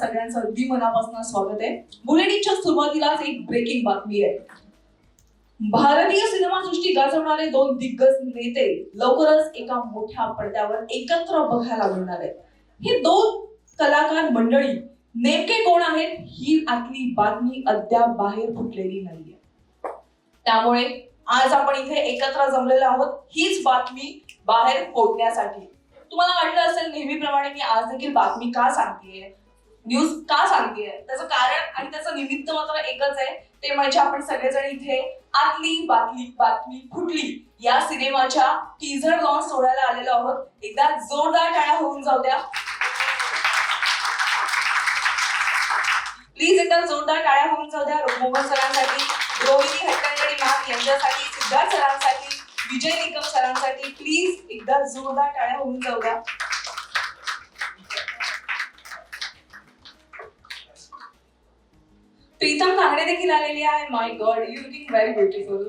सगळ्यांचं अगदी मनापासून स्वागत आहे. बुलेटिनच्या सुरुवातीलाच एक ब्रेकिंग बातमी आहे. भारतीय सिनेमासृष्टी गाजवणारे दोन दिग्गज नेते लवकरच एका मोठ्या पडद्यावर एकत्र बघायला मिळणार आहेत. हे दोन कलाकार मंडळी नेमके कोण आहेत ही आतली बातमी अद्याप बाहेर फुटलेली नाहीये. त्यामुळे आज आपण इथे एकत्र जमलेलो आहोत. हीच बातमी बाहेर फोडण्यासाठी. तुम्हाला वाटलं असेल नेहमीप्रमाणे मी आज देखील बातमी का सांगतेय? न्यूज का सांगतेय? त्याचं कारण आणि त्याचं निमित्त मात्र एकच आहे. ते म्हणजे आपण सगळेजण इथे आतली बातमी बातमी फुटली या सिनेमाच्या टीझर लॉन्च सोडायला आलेलो आहोत. एकदा जोरदार टाळ्या होऊन जाऊ द्या. प्लीज एकदा जोरदार टाळ्या होऊन जाऊ द्या. मोहन सरांसाठी रोहिणी हट्टंगडी मॅम यांच्यासाठी सिद्धार्थ सरांसाठी. विजय निकम सरांसाठी प्लीज एकदा जोरदार टाळ्या होऊन जाऊ द्या. प्रीतम कांगडे देखील आलेली आहे. My god you looking very beautiful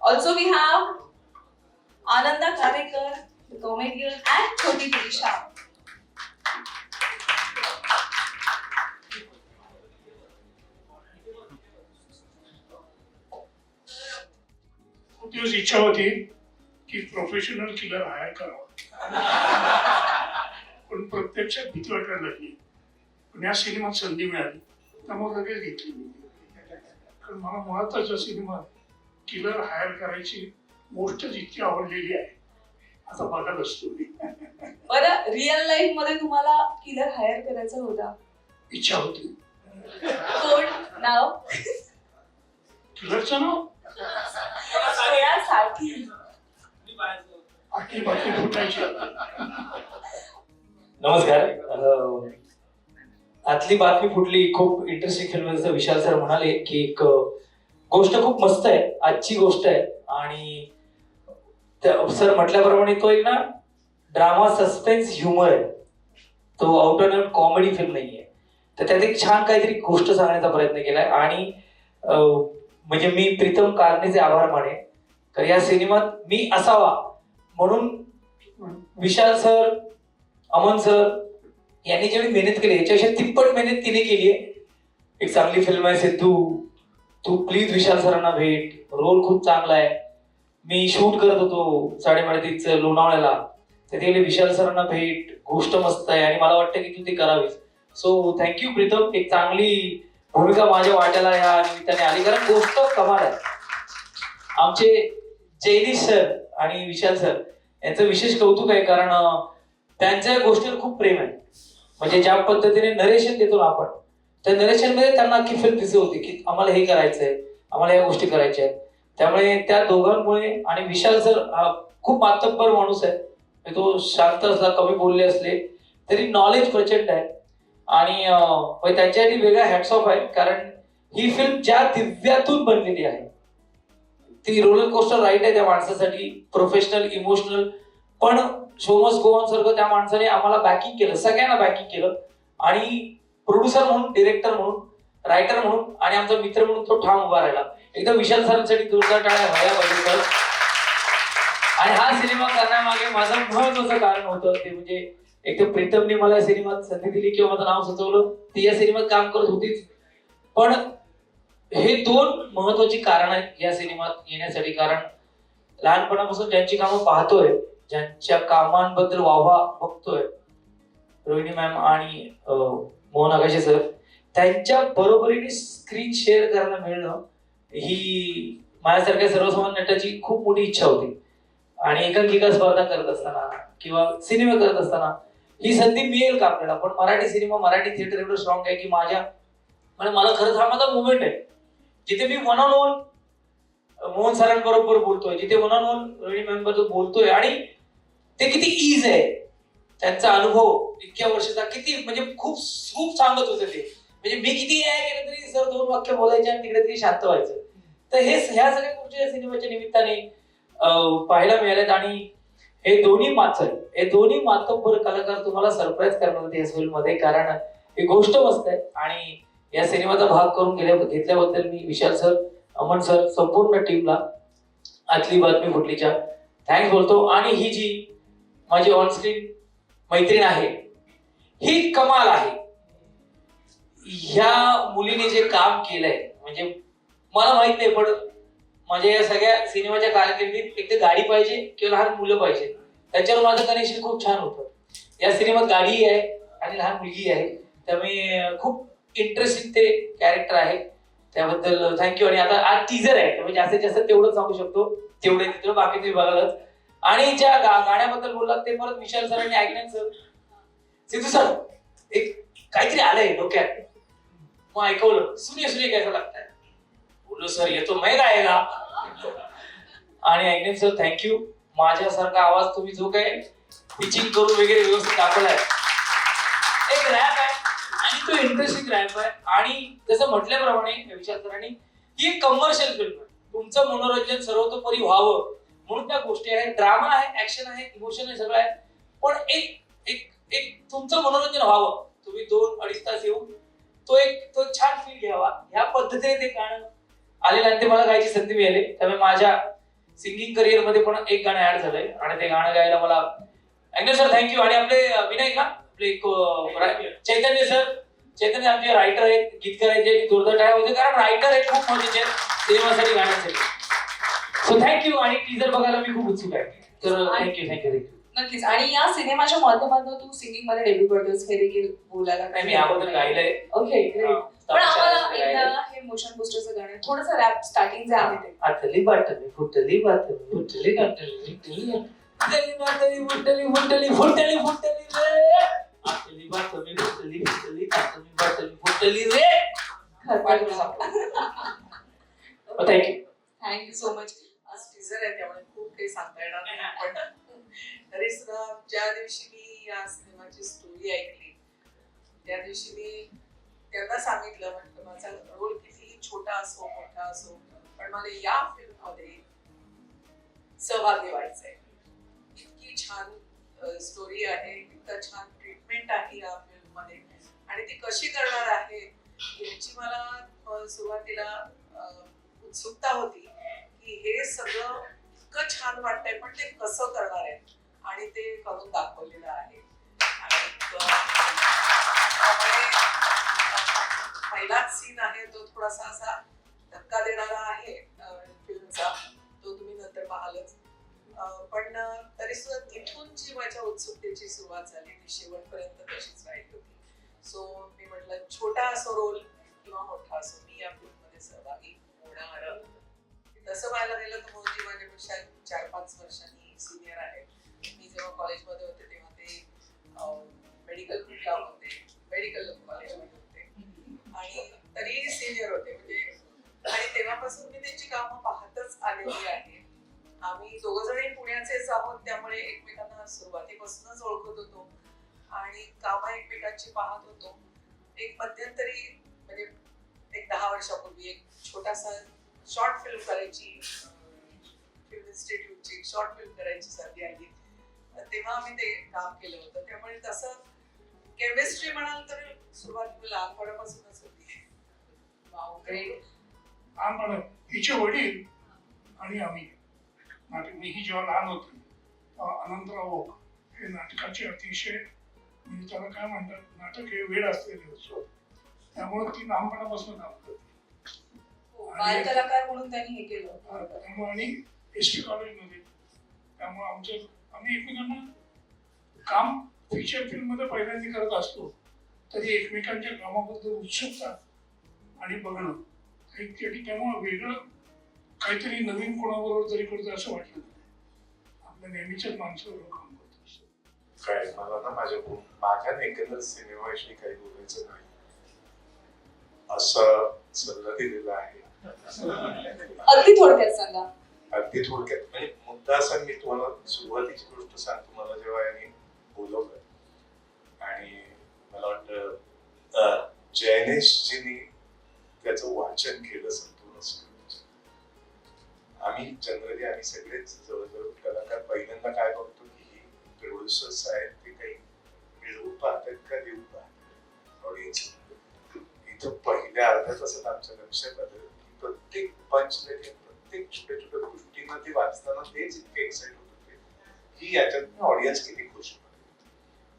also we have Ananda Karekar comedian and छोटी त्रिशा दिवस इच्छा होती की प्रोफेशनल किलर हायर करावा. पण प्रत्यक्षात भीती वाटायला लागली. पण या सिनेमात संधी मिळाली. त्यामुळे लगेच घेतली. कारण मला मुळातच या सिनेमात किलर हायर करायची गोष्टच इतकी आवडलेली आहे आता बघत असतो मी. बरं रिअल लाईफमध्ये तुम्हाला किलर हायर करायचा होता? इच्छा होती. कोण? नाव? किलरचं नाव? नमस्कार. अं, आतली बातमी फुटली खूप इंटरेस्टिंग फिल्म जसं विशाल सर म्हणाले की एक गोष्ट खूप मस्त आहे आजची गोष्ट आहे. आणि सर म्हटल्याप्रमाणे तो एक ना ड्रामा सस्पेन्स ह्युमर आहे. तो out and out comedy film नाहीये. तर त्यात एक छान काहीतरी गोष्ट सांगण्याचा प्रयत्न केलाय. आणि अं, म्हणजे मी प्रीतम कारनेचे आभार माने तर या सिनेमात मी असावा म्हणून विशाल सर अमन सर यांनी जेवढी मेहनत केली याच्यापेक्षा तिप्पट मेहनत तिने केली आहे. एक चांगली फिल्म आहे सिद्धू. तू प्लीज विशाल सरांना भेट. रोल खूप चांगला आहे. मी शूट करत होतो साडेमाडतीच लोणावळ्याला. तर ते विशाल सरांना भेट. गोष्ट मस्त आहे आणि मला वाटतं की तू ते करावीस. So thank you Pritam. एक चांगली भूमिका माझ्या वाट्याला या निमित्ताने आली. कारण गोष्ट कमाल आहे. आमचे जयदीश सर आणि विशाल सर यांचं विशेष कौतुक आहे कारण त्यांच्या गोष्टीवर खूप प्रेम आहे. म्हणजे ज्या पद्धतीने नरेशन देतो ना आपण त्या नरेशनमध्ये त्यांना किफिल फिल्म दिसत होती की आम्हाला हे करायचंय आम्हाला या गोष्टी करायच्या आहेत त्यामुळे त्या दोघांमुळे आणि विशाल सर हा खूप मातब्बर माणूस आहे. म्हणजे तो शांत असला कमी बोलले असले तरी नॉलेज प्रचंड आहे. आणि म्हणजे त्यांच्यासाठी वेगळा हॅट्स ऑफ आहे कारण ही फिल्म ज्या दिव्यातून बनलेली आहे. ती रोलर कोस्टर राईट आहे त्या माणसासाठी प्रोफेशनल इमोशनल पण शोमस गोवन सारखं त्या माणसाने आम्हाला बॅकिंग केलं सगळ्यांना बॅकिंग केलं. आणि प्रोड्युसर म्हणून डिरेक्टर म्हणून रायटर म्हणून आणि आमचा मित्र म्हणून तो ठाम उभा राहिला. एकदम विशाल सरांसाठी जोरदार टाळ्या व्हायला पाहिजे आणि हा सिनेमा करण्यामागे माझं महत्वाचं कारण होतं ते म्हणजे एक तर प्रीतमने मला या सिनेमात संधी दिली किंवा माझं नाव सुचवलं. ती या सिनेमात काम करत होतीच. पण हे दोन महत्वाची कारण आहेत या सिनेमात येण्यासाठी. कारण लहानपणापासून ज्यांची कामं पाहतोय ज्यांच्या कामांबद्दल वाहवा बघतोय रोहिणी मॅम आणि मोहन आकाशे सर त्यांच्या बरोबरीने स्क्रीन शेअर करायला मिळणं ही माझ्यासारख्या सर्वसामान्य नटाची खूप मोठी इच्छा होती. आणि एकांकिका स्पर्धा करत असताना किंवा सिनेमे करत असताना ही संधी मिळेल का आपल्याला? पण मराठी सिनेमा मराठी थिएटर एवढं स्ट्रॉंग आहे की माझ्या म्हणजे मला खरंच हा माझा मुवमेंट आहे. जिथे मी वन ऑन वन मोहन सरांबरोबर बोलतोय जिथे one on one Rohini ma'am बोलतोय आणि ते किती इज आहे. त्यांचा अनुभव इतक्या वर्षाचा किती म्हणजे खूप खूप सांगत होते ते. म्हणजे मी किती आहे केलं तरी सर दोन वाक्य बोलायचे आणि तिकडे तरी शांत व्हायचं. तर हे ह्या सगळ्या गोष्टी सिनेमाच्या निमित्ताने पाहायला मिळाल्यात आणि हे दोन्ही माचल हे दोन्ही मातब्बर कलाकार तुम्हाला सरप्राईज करणार होते या मध्ये. कारण ही गोष्ट मस्त आहे आणि या सिनेमाचा भाग करून गेल्या घेतल्याबद्दल मी विशाल सर अमन सर संपूर्ण टीमला आतली बातमी फुटलीच्या. थँक्स बोलतो. आणि ही जी माझी ऑनस्क्रीन मैत्रीण आहे ही कमाल आहे. ह्या मुलीने जे काम केलंय म्हणजे मला माहीत नाही पण माझ्या या सगळ्या सिनेमाच्या कारकिर्दीत एक तर गाडी पाहिजे किंवा लहान मुलं पाहिजे. त्याच्यावर माझं कनेक्शन खूप छान होतं. या सिनेमात गाडीही आहे आणि लहान मुलगी आहे. त्यामुळे खूप इंटरेस्टिंग ते कॅरेक्टर आहे. त्याबद्दल uh, थँक्यू आणि आता आज टीजर आहे म्हणजे जास्तीत जास्त तेवढं सांगू शकतो. तेवढे तिथं बाकी तुम्ही बघालच. आणि ज्या गा- गाण्याबद्दल बोललात ते परत विशाल सर आणि ऐकण्यात सर सिद्धू सर एक काहीतरी आलंय डोक्यात. मग ऐकवलं. सुनिये सुनिये कैसा लागताय बोललो सर येतो मैं गायगा आणि ऐकण्यात सर थँक्यू माझ्यासारखा आवाज तुम्ही जो काय पिचिंग करून वगैरे व्यवस्थित दाखवलाय. एक रॅप तो इंटरेस्टिंग रॅप आहे. आणि जसं म्हटल्याप्रमाणे विशाल सरांनी ही एक कमर्शियल फिल्म आहे. तुमचं मनोरंजन सर्वतोपरी व्हावं म्हणून त्या गोष्टी आहेत. ड्रामा आहे ऍक्शन आहे इमोशन आहे सगळं आहे. पण एक एक एक तुमचं मनोरंजन व्हावं. तुम्ही दोन अडीच तास येऊन तो एक तो छान फील घ्यावा. ह्या पद्धतीने ते गाणं आलेलं आणि ते मला गायची संधी मिळाली. त्यामुळे माझ्या सिंगिंग करिअरमध्ये पण एक गाणं ऍड झालंय. आणि ते गाणं गायला मला अँगल सर थँक्यू आणि आपले अं, विनायक ना? आपले चैतन्य सर चैतन्य आमचे रायटर आहेत गीतकार आहेत जे जोरदार टाळ्या होते कारण रायटर आहेत खूप महत्त्वाचे सिनेमासाठी गाण्यासाठी. सो थँक्यू आणि टीजर बघायला मी खूप उत्सुक आहे. तर थँक्यू थँक्यू थँक्यू नक्कीच. आणि या सिनेमाच्या माध्यमातून तू सिंगिंगमध्ये डेब्यू करतोस हे देखील बोलायला नाही मी अगोदर गायलंय. ओके पण आम्हाला. एकदा हे मोशन पोस्टरचं गाणं थोडंसं रॅप स्टार्टिंग जे आहे ते आतली बाटली फुटली बाटली फुटली बाटली फुटली फुटली फुटली फुटली फुटली फुटली रे आतली बाटली फुटली फुटली आतली बाटली फुटली रे thank you thank you so much आज टीजर आहे त्यामुळे खूप काही सांगता येणार नाही पण तरी सुद्धा ज्या दिवशी मी या सिनेमाची स्टोरी ऐकली त्या दिवशी मी त्यांना सांगितलं म्हटलं माझा रोल कितीही छोटा असो मोठा असो पण मला या फिल्ममध्ये सहभागी व्हायचंय. इतकी छान स्टोरी आहे इतकं छान ट्रीटमेंट आहे या फिल्ममध्ये आणि ती कशी करणार आहे याची मला सुरुवातीला उत्सुकता होती की हे सगळं इतकं छान वाटतंय पण ते कसं करणार आहे? आणि ते करून दाखवलेलं आहे. पहिलाच सीन आहे तो थोडासा असा धक्का देणारा आहे फिल्मचा तो तुम्ही नंतर पाहालच. पण तरी सुद्धा तिथून जी माझ्या उत्सुकतेची सुरुवात झाली ती शेवटपर्यंत तशीच राहिली होती. सो मी म्हटलं छोटा असो रोल किंवा मोठा असो मी या फिल्ममध्ये सहभागी होणार तसं पाहायला गेलं तर मोदी माझ्यापेक्षा चार पाच वर्षांनी सिनियर आहे मी जेव्हा कॉलेजमध्ये होते तेव्हा ते मेडिकल फील्डला होते. मेडिकल कॉलेजमध्ये होते. आणि तरीही सिनियर होते. म्हणजे आणि तेव्हापासून पाहत होतो. एक मध्यंतरी म्हणजे एक दहा वर्षापूर्वी एक छोटासा शॉर्ट फिल्म करायची फिल्म इन्स्टिट्यूटची शॉर्ट फिल्म करायची संधी आली. तर तेव्हा आम्ही ते काम केलं होतं. त्यामुळे तसं केमिस्ट्री म्हणाल तर सुरुवात लहानपणापासूनच होती. वाव म्हणजे ग्रेट लहानपणा हिचे वडील आणि आम्ही. नाटक मीही जेव्हा लहान होतो तेव्हा अनंतराव ओक हे नाटकाचे अतिशय म्हणजे त्याला काय म्हणतात नाटक हे वेळ असलेले होते त्यामुळे ती लहानपणापासून काम करते. बाल कलाकार म्हणून त्यांनी हे केलं. त्यामुळे आणि एस टी कॉलेजमध्ये. त्यामुळे आमचे आम्ही एकमेकांना काम फीचर फिल्ममध्ये पहिल्यांदा करत असतो. तरी एकमेकांच्या कामाबद्दल उत्सुकता आणि बघणं त्यामुळे वेगळं काहीतरी नवीन कोणाबरोबर तरी करतो असं वाटलं. आपल्या नेहमीच्याच माणसाबरोबर काम करतो काय मला ना माझ्या माझ्या एकंदर सिनेमाविषयी काही बोलायचं नाही. असं सल्ला दिलेला आहे. अगदी थोडक्यात सांगा. अगदी थोडक्यात. म्हणजे मुद्दा असा मी तुम्हाला सुरुवातीची गोष्ट सांगतो मला जेव्हा यांनी बोलवलं. आणि मला वाटतं जयनेशजींनी त्याचं वाचन केलं संपूर्ण आम्ही जनरली आम्ही सगळेच जवळजवळ कलाकार पहिल्यांदा काय बघतो की आहेत ते काही मिळवू पाहतात का देऊ पाहतात. ऑडियन्स इथं पहिल्या अर्ध्या तासात आमच्या लक्षात आलं की प्रत्येक पंच प्रत्येक छोट्या छोट्या गोष्टींना ते वाचताना तेच इतके एक्साइट होत होते. की याच्यातून ऑडियन्स किती खुश होते.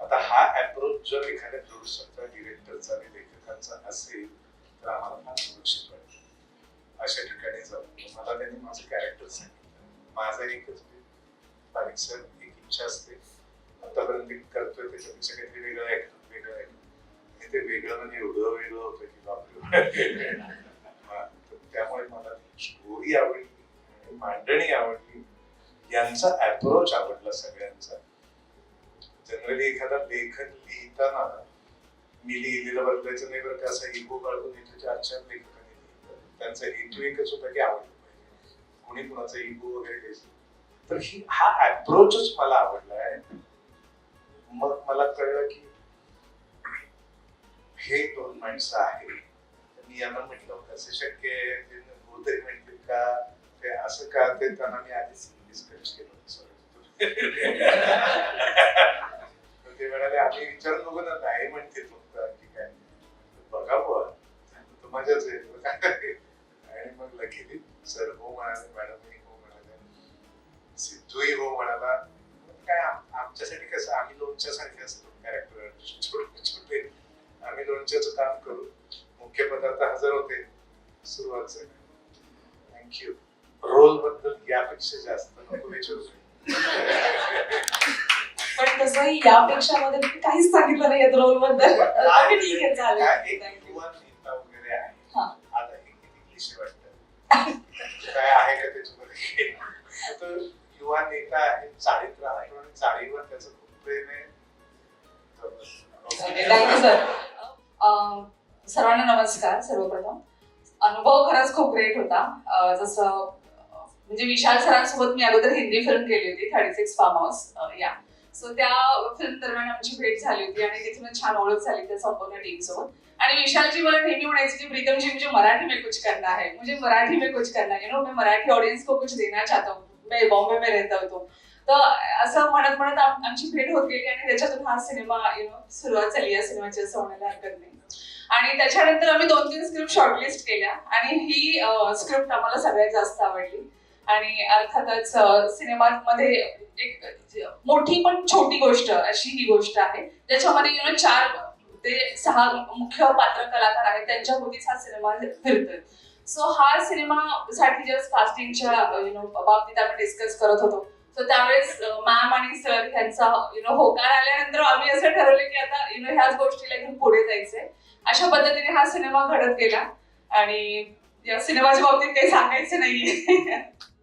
आता हा अप्रोच जर एखाद्या प्रोड्युसरचा डिरेक्टरचा आणि लेखकांचा असेल तर आम्हाला फार सुरक्षित पाहिजे अशा ठिकाणी जाऊन मला त्यांनी माझं कॅरेक्टर सांगितलं. माझा एकच बारीक सर एक इच्छा असते. आतापर्यंत एक करतोय त्याच्यापेक्षा काहीतरी वेगळं ऐकतो वेगळं ऐकतो आणि ते वेगळं म्हणजे एवढं वेगळं होतं की बापरे. हा, त्यामुळे मला स्टोरी आवडली मांडणी आवडली. यांचा अप्रोच आवडला सगळ्यांचा. जनरली एखादा लेखन लिहिताना मी लिहिलेलं बदलायचं नाही बरं का असा इगो काढून येतो चार चार लेखकांनी लिहिलं. त्यांचा हेतू एकच होता की आवडलं पाहिजे. कोणी कुणाचा इगो वगैरे घ्यायचं तर ही हा अप्रोचच मला आवडला आहे. मग मला कळलं की हे दोन माणसं आहेत. मी यांना म्हटलं कसं शक्य आहे? ते बहुतेक म्हटले का? ते असं का ते त्यांना मी आधीच डिस्कस केलं तर ते म्हणाले आम्ही विचार नको ना नाही म्हणते फक्त की काय? बघा तर मजाच आहे. आणि मग लगेच सर हो म्हणाले मॅडमही हो म्हणाले. सिद्धूही हो म्हणाला काय आम- आमच्यासाठी कसं आम्ही लोणच्या सारखे असतो कॅरेक्टर छोटे छोटे. आम्ही लोणच्याचं काम करू. मुख्य पदार्थ हजर होते. सुरुवात थँक्यू रोलबद्दल यापेक्षा जास्त नको विचारू. पण तसंही यापेक्षा मध्ये तुम्ही काहीच सांगितलं नाही रोलबद्दल. ठीक आहे चालेल. वगैरे आहे. हा. आता हे किती क्लिशे वाटतं. काय आहे का त्याच्यामध्ये? युवा नेता आहे? चाळीत राहतो आणि चाळीवर त्याचं खूप प्रेम आहे. थँक्यू सर सर्वांना नमस्कार सर्वप्रथम. अनुभव खरंच खूप ग्रेट होता. जसं म्हणजे विशाल सरांसोबत मी अगोदर हिंदी फिल्म केली होती थर्टी सिक्स फार्म हाऊस या सो त्या फिल्म दरम्यान आमची भेट झाली होती आणि तिथून छान ओळख झाली त्या संपूर्ण टीम सोबत आणि विशालजी मला नेहमी म्हणायचे की प्रीतम जी मुझे म्हणजे मराठी में कुछ करना है. मुझे मराठी में कुछ करना है. यू नो मैं मराठी ऑडियंस को कुछ देना चाहता हूँ. बॉम्बे मे रहता होतो तर असं म्हणत म्हणत आमची भेट होत गेली आणि त्याच्यातून हा सिनेमा यु नो सुरुवात झाली या सिनेमाची असं म्हणायला हरकत नाही. आणि त्याच्यानंतर आम्ही दोन तीन स्क्रिप्ट शॉर्टलिस्ट केल्या आणि ही स्क्रिप्ट आम्हाला सगळ्यात जास्त आवडली. आणि अर्थातच अ, सिनेमामध्ये एक मोठी पण छोटी गोष्ट अशी ही गोष्ट आहे ज्याच्यामध्ये यु नो चार ते सहा मुख्य पात्र कलाकार आहेत त्यांच्या भोवतीच हा सिनेमा फिरतोय. सो हा सिनेमा साठी जस्ट कास्टिंगच्या यु नो बाबतीत आम्ही डिस्कस करत होतो. सो त्यावेळेस uh, मॅम आणि सर यांचा यु नो होकार आल्यानंतर आम्ही असं ठरवलं की आता यु नो ह्याच गोष्टीला घेऊन पुढे जायचंय. अशा पद्धतीने हा सिनेमा घडत गेला. आणि या सिनेमाच्या बाबतीत काही सांगायचं नाहीये.